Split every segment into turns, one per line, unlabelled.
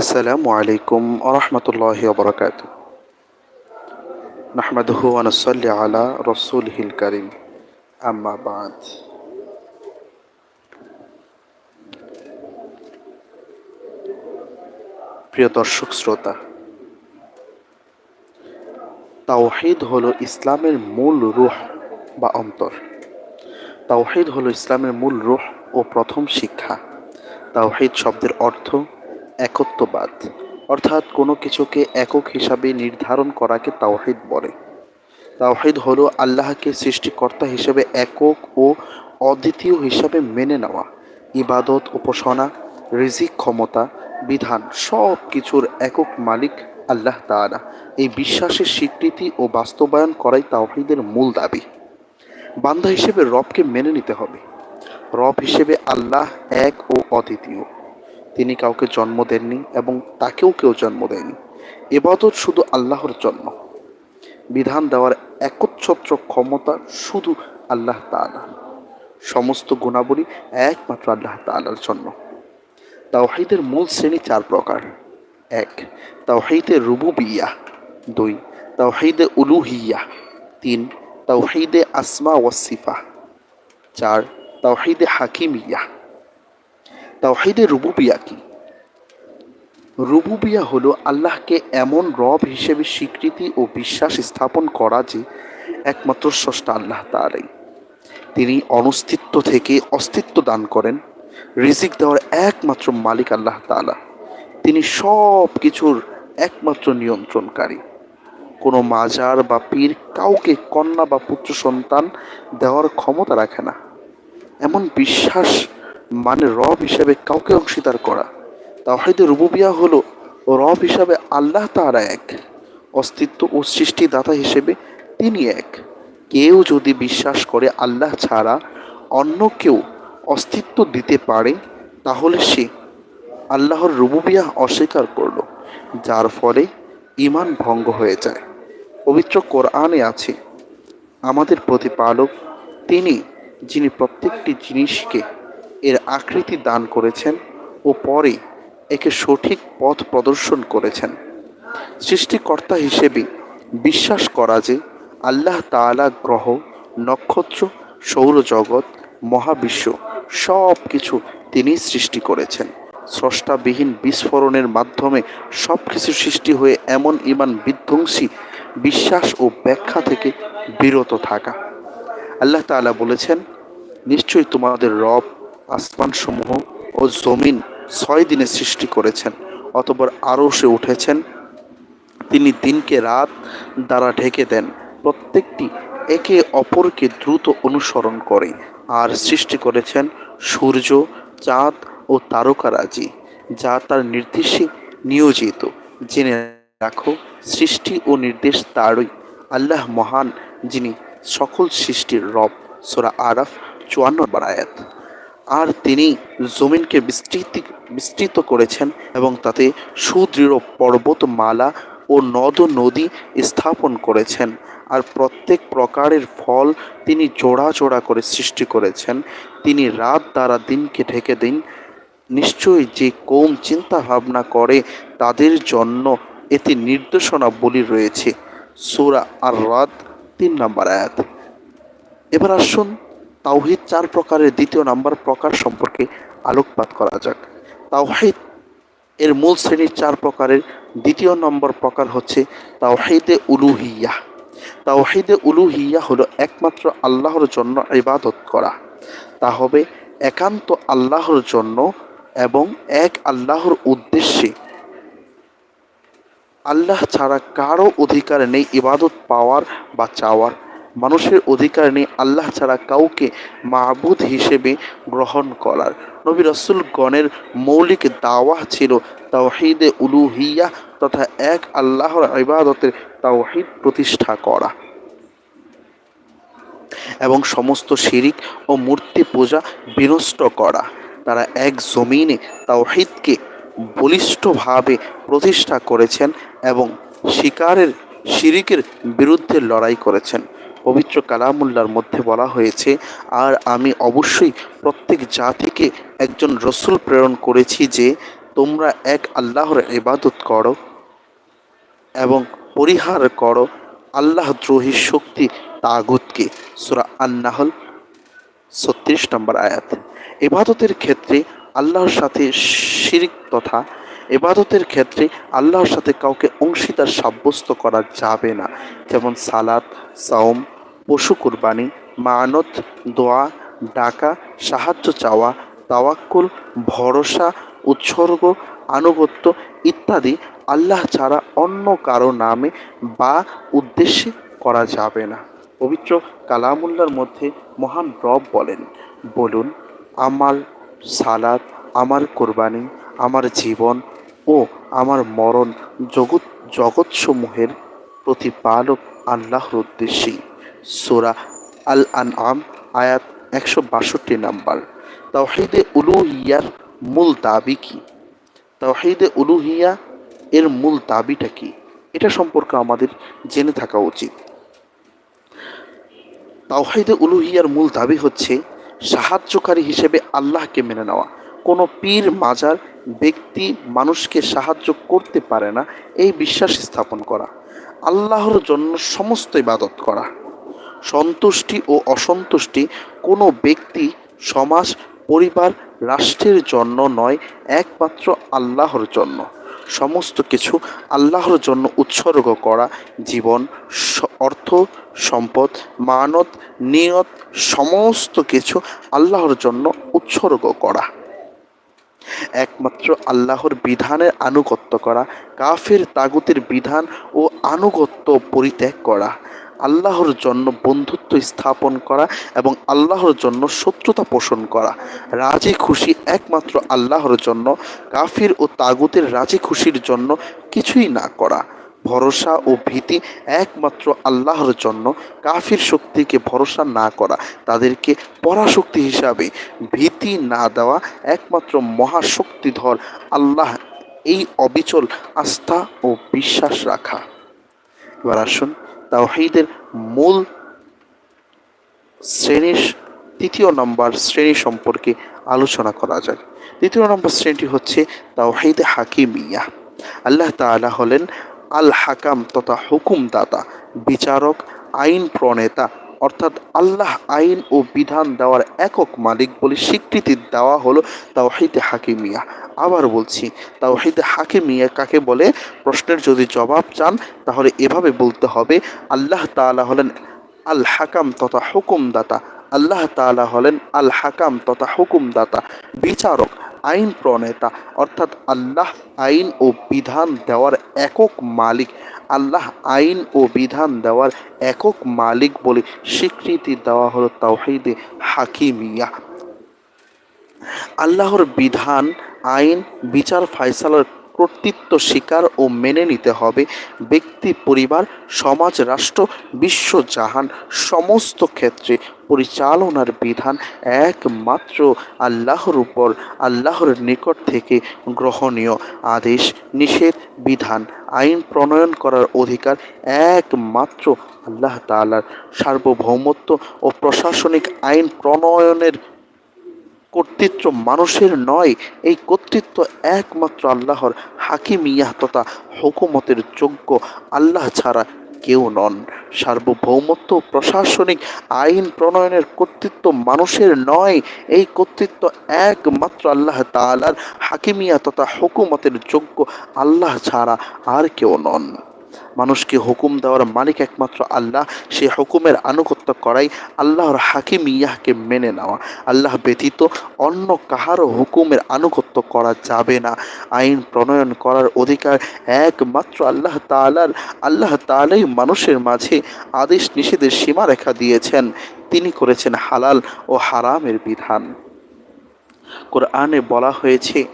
আসসালামু আলাইকুম আরহামতুল্লাহ বরকাত নাহমাদহু আনসল্লি আলা রসুল হিল করিম। আম্মা বাদ। প্রিয় দর্শক, শ্রোতা, তাওহিদ হলো ইসলামের মূল রুহ বা অন্তর। তাওহিদ হলো ইসলামের মূল রুহ ও প্রথম শিক্ষা। তাওহিদ শব্দের অর্থ একত্ববাদ, অর্থাৎ কোনো কিছুকে একক হিসাবে নির্ধারণ করাকে তাওহিদ বলে। তাওহিদ হলো আল্লাহকে সৃষ্টিকর্তা হিসেবে একক ও অদ্বিতীয় হিসাবে মেনে নেওয়া, ইবাদত, উপাসনা, রিজিক, ক্ষমতা, বিধান সব কিছুর একক মালিক আল্লাহ তাআলা। এই বিশ্বাসের স্বীকৃতি ও বাস্তবায়ন করাই তাওহিদের মূল দাবি। বান্ধা হিসেবে রবকে মেনে নিতে হবে। রব হিসেবে আল্লাহ এক ও অদ্বিতীয়। তিনি কাউকে জন্ম দেননি এবং তাকেও কেউ জন্ম দেয়নি। এবাদত শুধু আল্লাহর জন্য। বিধান দেওয়ার একচ্ছত্র ক্ষমতা শুধু আল্লাহ তাআলা। সমস্ত গুণাবলী একমাত্র আল্লাহ তাআলার জন্য। তাওহিদের মূল শ্রেণি চার প্রকার। এক, তাওহিদে রুবুবিয়া। দুই, তাওহিদে উলুহিয়া। তিন, তাওহিদে আসমা ওয়াসিফা চার, তাওহিদে হাকিমিয়া। তাওহিদে রুবুবিয়া কি? রুবুবিয়া হলো আল্লাহকে এমন রব হিসেবে স্বীকৃতি ও বিশ্বাস স্থাপন করা যে একমাত্র স্রষ্টা আল্লাহ তাআলাই। তিনি অনস্তিত্ব থেকে অস্তিত্ব দান করেন, রিজিক দেওয়ার একমাত্র মালিক আল্লাহ তাআলা। তিনি সব কিছুর একমাত্র নিয়ন্ত্রণকারী। কোনো মাজার বা পীর কাউকে কন্যা বা পুত্র সন্তান দেওয়ার ক্ষমতা রাখে না। এমন বিশ্বাস মানে রব হিসেবে কাউকে অংশীদার করা। তাওহিদে রুবুবিয়া হলো রব হিসাবে আল্লাহ তারা এক, অস্তিত্ব ও সৃষ্টিদাতা হিসেবে তিনি এক। কেউ যদি বিশ্বাস করে আল্লাহ ছাড়া অন্য কেউ অস্তিত্ব দিতে পারে, তাহলে সে আল্লাহর রুবুবিয়া অস্বীকার করল, যার ফলে ইমান ভঙ্গ হয়ে যায়। পবিত্র কোরআনে আছে, আমাদের প্রতিপালক তিনি, যিনি প্রত্যেকটি জিনিসকে এর আকৃতি দান করেছেন ও পরে একে সঠিক পথ প্রদর্শন করেছেন। সৃষ্টিকর্তা হিসেবে বিশ্বাস করা যে আল্লাহ তাআলা গ্রহ, নক্ষত্র, সৌরজগৎ, মহাবিশ্ব সব কিছু তিনি সৃষ্টি করেছেন। স্রষ্টাবিহীন বিস্ফোরণের মাধ্যমে সব কিছু সৃষ্টি হয়ে এমন ইমান বিধ্বংসী বিশ্বাস ও ব্যাখ্যা থেকে বিরত থাকা। আল্লাহ তাআলা বলেছেন, নিশ্চয়ই তোমাদের রব আসমানসমূহ ও জমিন ছয় দিনে সৃষ্টি করেছেন, অতপর আরও সে উঠেছেন। তিনি দিনকে রাত দ্বারা ঢেকে দেন, প্রত্যেকটি একে অপরকে দ্রুত অনুসরণ করে আর সৃষ্টি করেছেন সূর্য, চাঁদ ও তারকারাজি যা তার নির্দেশে নিয়োজিত। জেনে রাখো, সৃষ্টি ও নির্দেশ তারই। আল্লাহ মহান, যিনি সকল সৃষ্টির রব। সোরা আরাফ, চুয়ান্ন বারায়াত আর তিনি জমিনকে বিস্তৃত বিস্তৃত করেছেন এবং তাতে সুদৃঢ় পর্বতমালা ও নদ নদী স্থাপন করেছেন। আর প্রত্যেক প্রকারের ফল তিনি জোড়া জোড়া করে সৃষ্টি করেছেন। তিনি রাত দ্বারা দিনকে ঢেকে দিন। নিশ্চয়ই যে কৌম চিন্তা ভাবনা করে তাদের জন্য এতে নির্দেশনা বলি রয়েছে। সুরা আর রাত তিন নম্বর আয়াত। এবার আসুন তাওহিদ চার প্রকারের, দ্বিতীয় নাম্বার প্রকার সম্পর্কে আলোকপাত করা যাক। তাওহিদ এর মূল শ্রেণির চার প্রকারের, দ্বিতীয় নম্বর প্রকার হচ্ছে তাওহিদে উলুহিয়া। তাওহিদে উলুহিয়া হলো একমাত্র আল্লাহর জন্য ইবাদত করা। তা হবে একান্ত আল্লাহর জন্য এবং এক আল্লাহর উদ্দেশ্যে। আল্লাহ ছাড়া কারও অধিকার নেই ইবাদত পাওয়ার বা চাওয়ার। মানুষের অধিকার নেই আল্লাহ ছাড়া কাউকে মাহবুদ হিসেবে গ্রহণ করার। নবী রসুলগণের মৌলিক দাওয়া ছিল তাওহিদে উলুহিয়া তথা এক আল্লাহর ইবাদতের তাওহিদ প্রতিষ্ঠা করা। এবং সমস্ত শিরিক ও মূর্তি পূজা বিনষ্ট করা। তারা এক জমিনে তাওহিদকে বলিষ্ঠভাবে প্রতিষ্ঠা করেছেন এবং শিকারের, শিরিকের বিরুদ্ধে লড়াই করেছেন। পবিত্র কালামুল্লার মধ্যে বলা হয়েছে, আর আমি অবশ্যই প্রত্যেক জাতিকে একজন রসুল প্রেরণ করেছি যে তোমরা এক আল্লাহর ইবাদত করো এবং পরিহার করো আল্লাহ দ্রোহী শক্তি তাগুতকে। সুরা আন্নাহল, ছত্রিশ নম্বর আয়াত। ইবাদতের ক্ষেত্রে আল্লাহর সাথে শিরিক তথা ইবাদতের ক্ষেত্রে আল্লাহর সাথে কাউকে অংশীদার সাব্যস্ত করা যাবে না। যেমন সালাত, সাওম, পশু কুরবানি, মানত, দোয়া, ডাকা, সাহায্য চাওয়া, তাওয়াক্কুল, ভরসা, উৎসর্গ, আনুগত্য ইত্যাদি আল্লাহ ছাড়া অন্য কারও নামে বা উদ্দেশ্যে করা যাবে না। পবিত্র কালামুল্লার মধ্যে মহান রব বলেন, বলুন, আমার সালাদ আমার কোরবানি, আমার জীবন ও আমার মরণ জগৎ, জগৎসমূহের প্রতিপালক আল্লাহর উদ্দেশ্যেই। সোরা আল আন আম আয়াত একশো বাষট্টি নাম্বার। তাওহিদে উলুহিয়ার মূল দাবি কি? তাওহিদে উলুহিয়া এর মূল দাবিটা কি? এটা সম্পর্কে আমাদের জেনে থাকা উচিত। তাওহিদে উলুহিয়ার মূল দাবি হচ্ছে সাহায্যকারী হিসেবে আল্লাহকে মেনে নেওয়া। কোনো পীর, মাজার ব্যক্তি মানুষকে সাহায্য করতে পারে না, এই বিশ্বাস স্থাপন করা। আল্লাহর জন্য সমস্ত ইবাদত করা। সন্তুষ্টি ও অসন্তুষ্টি কোনো ব্যক্তি, সমাজ, পরিবার, রাষ্ট্রের জন্য নয়, একমাত্র আল্লাহর জন্য। সমস্ত কিছু আল্লাহর জন্য উৎসর্গ করা, জীবন অর্থ, সম্পদ, মানত, নিয়ত, সমস্ত কিছু আল্লাহর জন্য উৎসর্গ করা। একমাত্র আল্লাহর বিধানের আনুগত্য করা, কাফের তাগুতের বিধান ও আনুগত্য পরিত্যাগ করা, আল্লাহর জন্য বন্ধুত্ব স্থাপন করা এবং আল্লাহর জন্য শত্রুতা পোষণ করা। রাজি খুশি একমাত্র আল্লাহর জন্য, কাফির ও তাগুতের রাজি খুশির জন্য কিছুই না করা। ভরসা ও ভীতি একমাত্র আল্লাহর জন্য। কাফির শক্তিকে ভরসা না করা তাদেরকে পরাশক্তি হিসাবে ভীতি না দেওয়া একমাত্র মহাশক্তিধর আল্লাহ। এই অবিচল আস্থা ও বিশ্বাস রাখা। এবার আসুন তাওহীদের মূল শ্রেণির তৃতীয় নম্বর শ্রেণি সম্পর্কে আলোচনা করা যায় তৃতীয় নম্বর শ্রেণীটি হচ্ছে তাওহীদে হাকিমিয়া। আল্লাহ তাআলা হলেন আল হাকাম তথা হুকুমদাতা, বিচারক, আইন প্রণেতা, অর্থাৎ আল্লাহ আইন ও বিধান দেওয়ার একক মালিক বলে স্বীকৃতি দেওয়া হলো তাওহিদে হাকিমিয়া। আবার বলছি, তাওহিদে হাকিমিয়া কাকে বলে? প্রশ্নের যদি জবাব চান, তাহলে এভাবে বলতে হবে, আল্লাহ তাআলা হলেন আল হাকাম তথা হুকুমদাতা। আল্লাহ তালা হলেন আল হাকাম তথা হুকুমদাতা, বিচারক, আইন প্রণেতা, অর্থাৎ আল্লাহ আইন ও বিধান দেওয়ার একক মালিক। আল্লাহ আইন ও বিধান দেওয়ার একক মালিক বলে স্বীকৃতি দেওয়া হলো তাওহিদে হাকিমিয়া। আল্লাহর বিধান, আইন, বিচার ফায়সালার কর্তৃত্ব স্বীকার ও মেনে নিতে হবে। ব্যক্তি, পরিবার, সমাজ, রাষ্ট্র, বিশ্ব জাহান সমস্ত ক্ষেত্রে পরিচালনার বিধান একমাত্র আল্লাহর উপর, আল্লাহর নিকট থেকে গ্রহণীয় আদেশ, নিষেধ, বিধান, আইন প্রণয়ন করার অধিকার একমাত্র আল্লাহ তাআলার। সার্বভৌমত্ব ও প্রশাসনিক আইন প্রণয়নের কর্তৃত্ব মানুষের নয়, এই কর্তৃত্ব একমাত্র আল্লাহর হাকিমিয়াহ তথা হুকুমতের যোগ্য আল্লাহ ছাড়া কেউ নন। সার্বভৌমত্ব প্রশাসনিক আইন প্রণয়নের কর্তৃত্ব মানুষের নয়, এই কর্তৃত্ব একমাত্র আল্লাহ তাআলার হাকিমিয়া তথা হুকুমতের যোগ্য আল্লাহ ছাড়া আর কেউ নন। মানুষকে হুকুম দেওয়ার মালিক একমাত্র আল্লাহ। সে হুকুমের আনুগত্য করাই আল্লাহর হাকিম ইয়াহকে মেনে নেওয়া। আল্লাহ ব্যতীত অন্য কাহারও হুকুমের আনুগত্য করা যাবে না। আইন প্রণয়ন করার অধিকার একমাত্র আল্লাহ তাআলার। আল্লাহ তাআলাই মানুষের মাঝে আদেশ নিষেধের সীমারেখা দিয়েছেন। তিনি করেছেন হালাল ও হারামের বিধান। কোরআনে বলা হয়েছে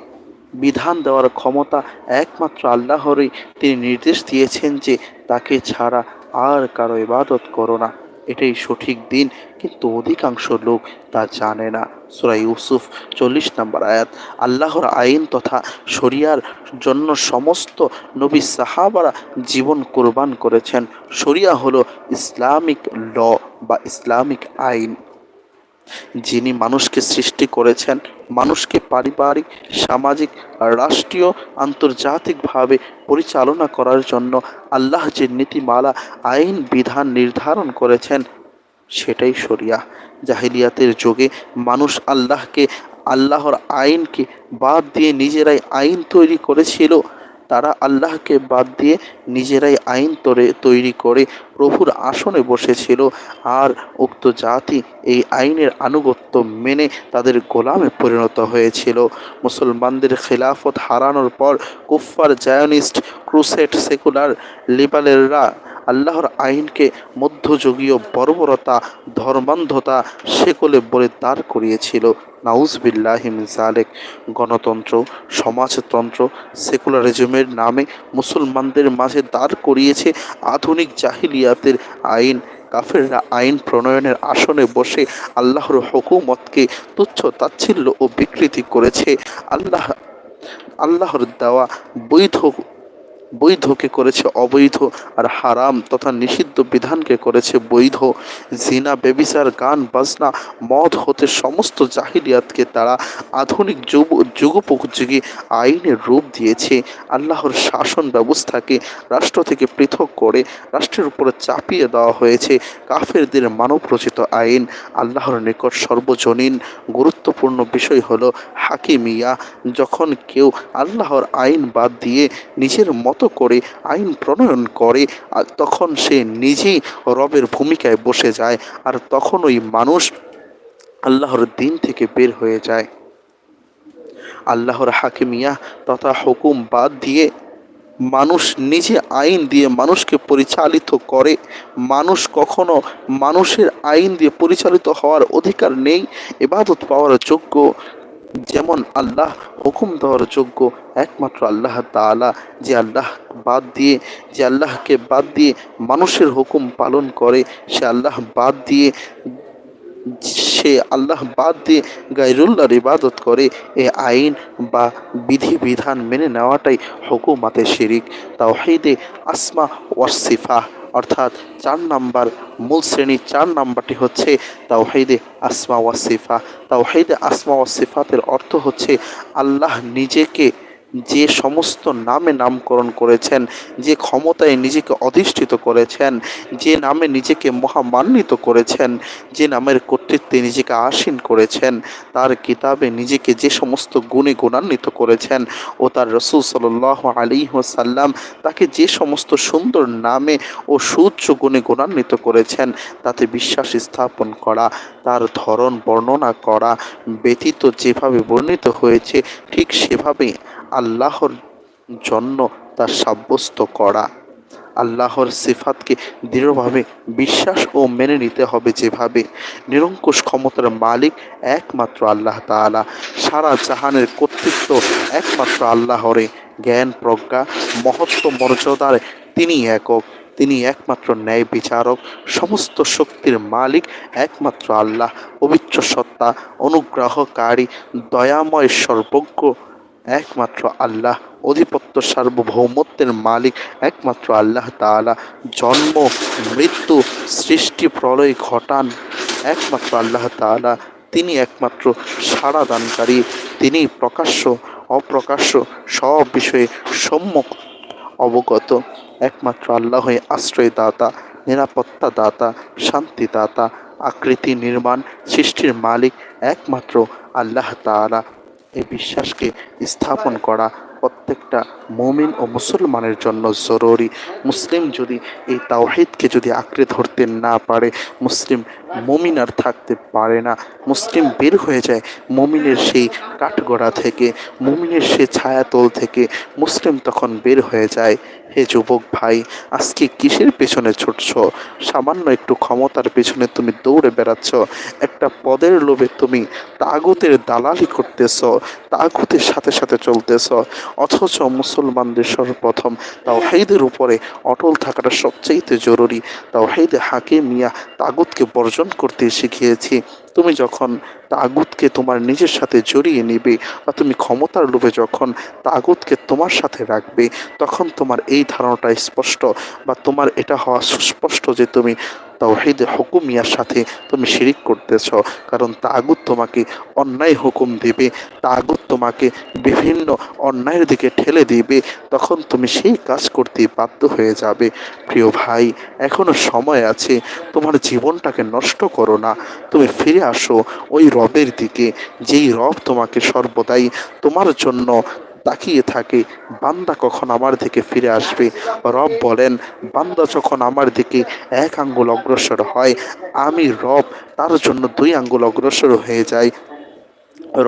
বিধান দেওয়ার ক্ষমতা একমাত্র আল্লাহরই। তিনি নির্দেশ দিয়েছেন যে তাকে ছাড়া আর কারও ইবাদত করো না। এটাই সঠিক দিন, কিন্তু অধিকাংশ লোক তা জানে না। সুরা ইউসুফ চল্লিশ নম্বর আয়াত, আল্লাহর আইন তথা শরিয়ার জন্য সমস্ত নবী সাহাবারা জীবন কোরবান করেছেন। শরিয়া হলো ইসলামিক ল বা ইসলামিক আইন। যিনি মানুষকে সৃষ্টি করেছেন, মানুষকে পারিবারিক, সামাজিক, রাষ্ট্রীয়, আন্তর্জাতিকভাবে পরিচালনা করার জন্য আল্লাহ যে নীতিমালা, আইন, বিধান নির্ধারণ করেছেন, সেটাই শরিয়া। জাহিলিয়াতের যুগে মানুষ আল্লাহকে, আল্লাহর আইনকে বাদ দিয়ে নিজেরাই আইন তৈরি করেছিল। তারা আল্লাহকে বাদ দিয়ে নিজেরাই আইন তরে, তৈরি করে প্রভুর আসনে বসেছিল। আর উক্ত জাতি এই আইনের আনুগত্য মেনে তাদের গোলামে পরিণত হয়েছিল। মুসলমানদের খেলাফত হারানোর পর কুফফার, জায়নিস্ট ক্রুসেট সেকুলার, লিবারেলরা আল্লাহর আইনকে মধ্যযুগীয় বর্বরতা, ধর্মান্ধতা, সেকলে বলে দাঁড় করিয়েছিল। নাউজবিল্লাহিম জালেক গণতন্ত্র, সমাজতন্ত্র, সেকুলারিজমের নামে মুসলমানদের মাঝে দাঁড় করিয়েছে আধুনিক জাহিলিয়াতের আইন। কাফেররা আইন প্রণয়নের আসনে বসে আল্লাহর হুকুমতকে তুচ্ছ, তাচ্ছিল্য ও বিকৃতি করেছে। আল্লাহ, আল্লাহর দেওয়া বৈধ বৈধকে করেছে অবৈধ আর হারাম তথা নিষিদ্ধ বিধানকে করেছে বৈধ। জিনা, বেবিচার, গান, বাজনা, মদ হতে সমস্ত জাহিলিয়াতকে তারা আধুনিক যুগ, যুগোপযোগী আইনের রূপ দিয়েছে। আল্লাহর শাসন ব্যবস্থাকে রাষ্ট্র থেকে পৃথক করে রাষ্ট্রের উপরে চাপিয়ে দেওয়া হয়েছে। কাফেরদের মানব রচিত আইন আল্লাহর নিকট সর্বজনীন। গুরুত্বপূর্ণ বিষয় হলো হাকিমিয়া। যখন কেউ আল্লাহর আইন বাদ দিয়ে নিজের মতো করে, আইন প্রণয়ন করে, আর তখন সে নিজেই রবের ভূমিকায় বসে যায়, আর তখন ওই মানুষ আল্লাহর দিন থেকে বের হয়ে যায়। আল্লাহর হাকিমিয়া তথা হুকুম বাদ দিয়ে মানুষ নিজে আইন দিয়ে মানুষকে পরিচালিত করে। মানুষ কখনো মানুষের আইন দিয়ে পরিচালিত হওয়ার অধিকার নেই, এবাদত পাওয়ার যোগ্য। যেমন আল্লাহ হুকুম দেওয়ার যোগ্য একমাত্র আল্লাহ তালা যে আল্লাহ বাদ দিয়ে, যে আল্লাহকে বাদ দিয়ে মানুষের হুকুম পালন করে, সে আল্লাহ বাদ দিয়ে সে আল্লাহ বাদ দিয়ে গাইরুল্লাহর ইবাদত করে, এ আইন বা বিধিবিধান মেনে নেওয়াটাই হুকুমাতে শিরিক। তাওহীদে আসমা ওয়াসিফা অর্থাৎ চার নাম্বার মূল শ্রেণির চার নাম্বারটি হচ্ছে তাওহীদে আসমা ওয়াসিফা তাওহীদে আসমা ওয়াসিফাতের অর্থ হচ্ছে আল্লাহ নিজেকে যে সমস্ত নামে নামকরণ করেছেন, যে ক্ষমতায় নিজেকে অধিষ্ঠিত করেছেন, যে নামে নিজেকে মহামান্বিত করেছেন, যে নামের কর্তৃত্বে নিজেকে আসীন করেছেন, তার কিতাবে নিজেকে যে সমস্ত গুণে গুণান্বিত করেছেন ও তার রসুল সাল আলী সাল্লাম তাকে যে সমস্ত সুন্দর নামে ও সূর্য গুণে গুণান্বিত করেছেন, তাতে বিশ্বাস স্থাপন করা, তার ধরন বর্ণনা করা, ব্যতীত যেভাবে বর্ণিত হয়েছে, ঠিক সেভাবেই আল্লাহর জন্য তা সাব্যস্ত করা। আল্লাহর সিফাতকে দৃঢ়ভাবে বিশ্বাস ও মেনে নিতে হবে যেভাবে। নিরঙ্কুশ ক্ষমতার মালিক একমাত্র আল্লাহ তাআলা। সারা জাহানের কর্তৃত্ব একমাত্র আল্লাহরে। জ্ঞান, প্রজ্ঞা, মহত্ব, মর্যাদার তিনি একক। তিনি একমাত্র ন্যায় বিচারক। সমস্ত শক্তির মালিক একমাত্র আল্লাহ। পবিত্র সত্তা, অনুগ্রহকারী, দয়াময়, সর্বজ্ঞ একমাত্র আল্লাহ, অধিপত্য সার্বভৌমত্বের মালিক, একমাত্র আল্লাহ তাআলা, জন্ম, মৃত্যু, সৃষ্টি, প্রলয়, ঘটান। একমাত্র আল্লাহ তাআলা, তিনি একমাত্র সাড়া দানকারী, তিনি প্রকাশ্য, অপ্রকাশ্য সব বিষয়ে সম্যক অবগত। একমাত্র আল্লাহই আশ্রয়দাতা, নিরাপত্তা দাতা শান্তিদাতা আকৃতি নির্মাণ, সৃষ্টির মালিক, একমাত্র আল্লাহ তাআলা। এই বিশ্বাসকে স্থাপন করা প্রত্যেকটা মমিন ও মুসলমানের জন্য জরুরি। মুসলিম যদি এই তাওহিদকে যদি আঁকড়ে ধরতে না পারে, মুসলিম মমিন আর থাকতে পারে না। মুসলিম বের হয়ে যায় মমিনের সেই কাঠগড়া থেকে, মমিনের সেই ছায়াতল থেকে। মুসলিম তখন বের হয়ে যায়, হে যুবক ভাই, আজকে কিসের পেছনে ছুটছ? সামান্য একটু ক্ষমতার পেছনে তুমি দৌড়ে বেড়াচ্ছ। একটা পদের লোভে তুমি তাগুতের দালালি করতেছ, তাগুতের সাথে সাথে চলতেছ। অথচ মুসলমানদের সর্বপ্রথম তাও হাইদের উপরে অটল থাকাটা সবচাইতে জরুরি। তাও হাইদে হাকে মিয়া তাগুতকে বর্জন করতে শিখিয়েছি। তুমি যখন তাগুতকে তোমার নিজের সাথে জড়িয়ে নেবে বা তুমি ক্ষমতার লোভে যখন তাগুতকে তোমার সাথে রাখবে, তখন তোমার এই ধারণাটা স্পষ্ট বা তোমার এটা হওয়া সুস্পষ্ট যে তুমি তাওহিদ হুকুমিয়ার সাথে তুমি শিরিক করতেছ। কারণ তাগুত তোমাকে অন্যায় হুকুম দেবে, তাগুত তোমাকে বিভিন্ন অন্যায়ের দিকে ঠেলে দিবে, তখন তুমি সেই কাজ করতে বাধ্য হয়ে যাবে। প্রিয় ভাই, এখনও সময় আছে, তোমার জীবনটাকে নষ্ট করো না। তুমি ফিরে আসো ওই রবের দিকে, যেই রব তোমাকে সর্বদাই তোমার জন্য তাকিয়ে থাকে, বান্দা কখন আমার দিকে ফিরে আসবে? রব বলেন, বান্দা যখন আমার দিকে এক আঙ্গুল অগ্রসর হয়, আমি রব, তার জন্য দুই আঙ্গুল অগ্রসর হয়ে যায়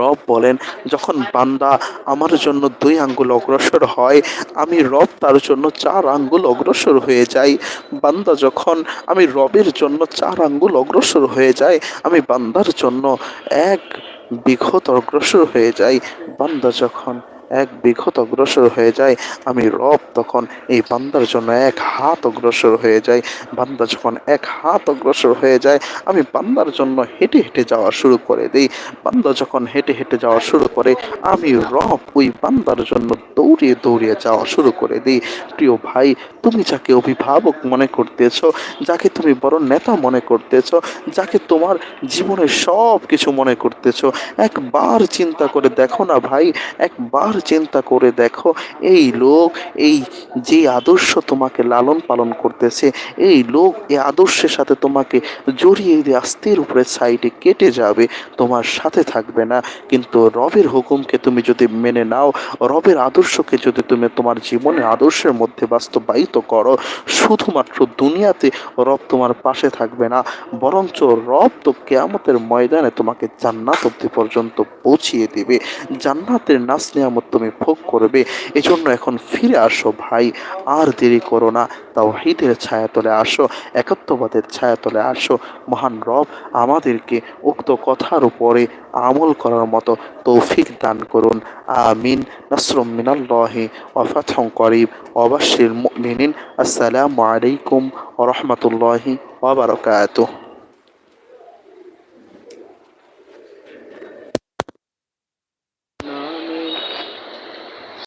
রব বলেন, যখন বান্দা আমার জন্য দুই আঙ্গুল অগ্রসর হয়, আমি রব, তার জন্য চার আঙ্গুল অগ্রসর হয়ে যাই। বান্দা যখন আমি রবের জন্য চার আঙ্গুল অগ্রসর হয়ে যায় আমি বান্দার জন্য এক বিঘত অগ্রসর হয়ে যাই। বান্দা যখন এক বিঘত অগ্রসর হয়ে যায়। আমি রব তখন এই বান্দার জন্য এক হাত অগ্রসর হয়ে যায়। বান্দা যখন এক হাত অগ্রসর হয়ে যায়, আমি বান্দার জন্য হেঁটে হেঁটে যাওয়া শুরু করে দিই। বান্দা যখন হেঁটে হেঁটে যাওয়া শুরু করে, আমি রব ওই বান্দার জন্য দৌড়িয়ে দৌড়িয়ে যাওয়া শুরু করে দিই। প্রিয় ভাই, তুমি যাকে অভিভাবক মনে করতেছ, যাকে তুমি বড় নেতা মনে করতেছ, যাকে তোমার জীবনের সব কিছু মনে করতেছ, একবার চিন্তা করে দেখো না ভাই, একবার চিন্তা করে দেখো, এই লোক, এই যে আদর্শ তোমাকে লালন পালন করতেছে, এই লোক এই আদর্শের সাথে তোমাকে জড়িয়ে দিয়ে আস্তের উপরে সাইডে কেটে যাবে, তোমার সাথে থাকবে না। কিন্তু রবের হুকুমকে তুমি যদি মেনে নাও, রবের আদর্শকে যদি তুমি তোমার জীবনে আদর্শের মধ্যে বাস্তবায়িত করো, শুধুমাত্র দুনিয়াতে রব তোমার পাশে থাকবে না, বরঞ্চ রব তো কেয়ামতের ময়দানে তোমাকে জান্নাত অব্দি পর্যন্ত পৌঁছিয়ে দেবে। জান্নাতের নাচ নিয়ামত তুমি ভোগ করবে। এজন্য এখন ফিরে আসো ভাই, আর দেরি করো না। তাওহীদের ছায়াতলে আসো, একত্ববাদের ছায়াতলে আসো। মহান রব আমাদেরকে উক্ত কথার উপরে আমল করার মতো তৌফিক দান করুন। আমিন। নাসরুম মিনাল্লাহি ওয়া ফাতহুন করিব। ওয়া বাশশির মুমিনিন। আসসালামু আলাইকুম ওয়া রাহমাতুল্লাহি ওয়া বারাকাতুহু।